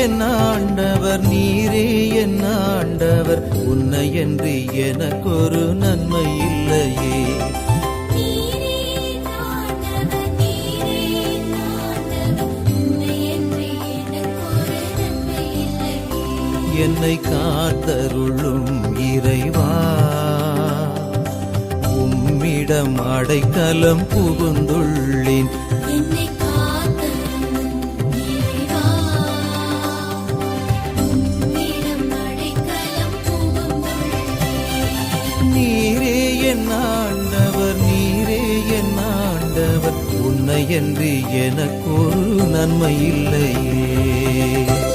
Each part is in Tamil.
என் ஆண்டவர் நீரே என் ஆண்டவர். உன்னை என்று எனக்கொரு நன்மை இல்லையே. என்னை காத்தருளும் இறைவா. உம்மிடம் அடைக்கலம் புகுந்துள்ளேன். ஆண்டவர் உன்னை என்று எனக்கொரு நன்மை இல்லையே.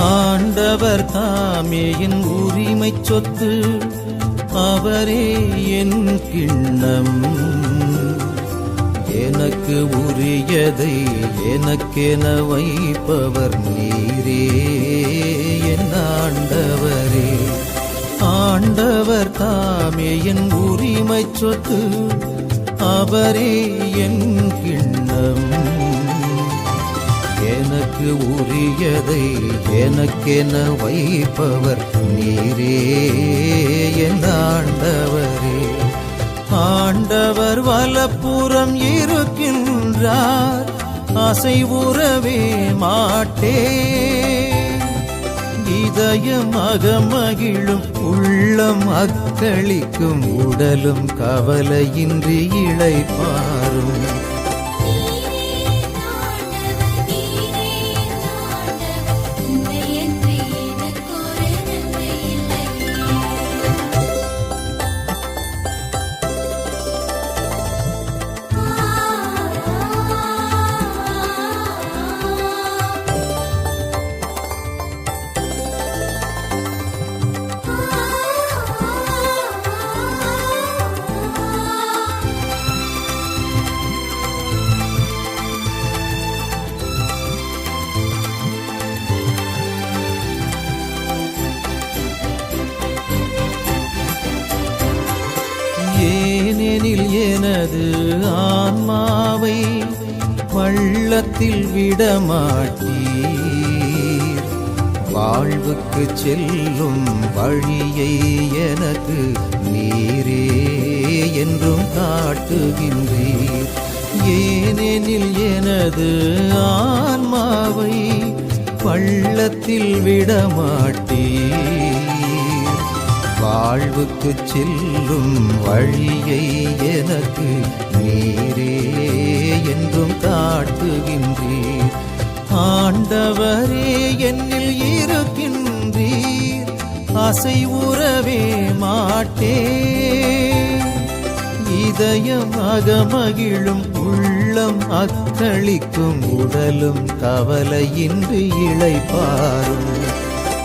ஆண்டவர் தாமே என் உரிமை சொத்து அவரே என் கிண்ணம். எனக்கு உரியதை எனக்கென வைப்பவர் நீரே. என் ஆண்டவரே ஆண்டவர் தாமே என் உரிமை சொத்து அவரே என் கிண்ணம். எனக்கு உரியதை எனக்கென வைப்பவர் நீரே என் ஆண்டவரே. ஆண்டவர் வலப்புறம் இருக்கின்றார் அசைவுறவே மாட்டே. இதயம் அகமகிழும் உள்ளம் அக்களிக்கும் உடலும் கவலையின்றி இளைப்பாரும். தேனில் எனது ஆன்மாவை பள்ளத்தில் விடமாட்டீர். வாழ்வுக்கு செல்லும் வழியை எனக்கு நீரே என்றும் காட்டுகின்றீர். ஏனெனில் எனது ஆன்மாவை பள்ளத்தில் விடமாட்டீர். வாழ்வுக்கு செல்லும் வழியை எனக்கு நீரே என்றும் காட்டுகின்றீர். ஆண்டவரே என்னில் இருக்கின்றீர். அசை உறவே மாட்டே இதயம் அகமகிழும் உள்ளம் அக்களிக்கும் உடலும் கவலையின்றி இழைப்பாரும்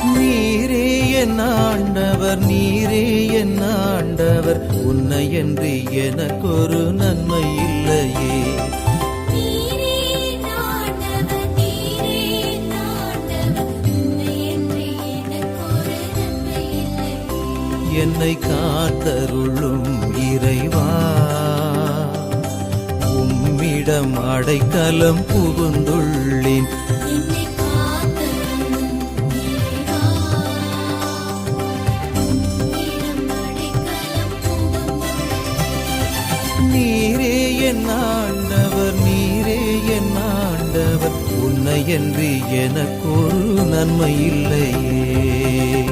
நீரே என் ஆண்டவர் நீரே என் ஆண்டவர். உன்னை என்று எனக்கொரு நன்மை இல்லையே. என்னை காத்தருளும் இறைவா. உம்மிடம் அடைக்கலம் புகுந்துள்ளேன். என் ஆண்டவர் நீரே என் ஆண்டவர். உன்னை என்று எனக்கொரு நன்மை இல்லையே.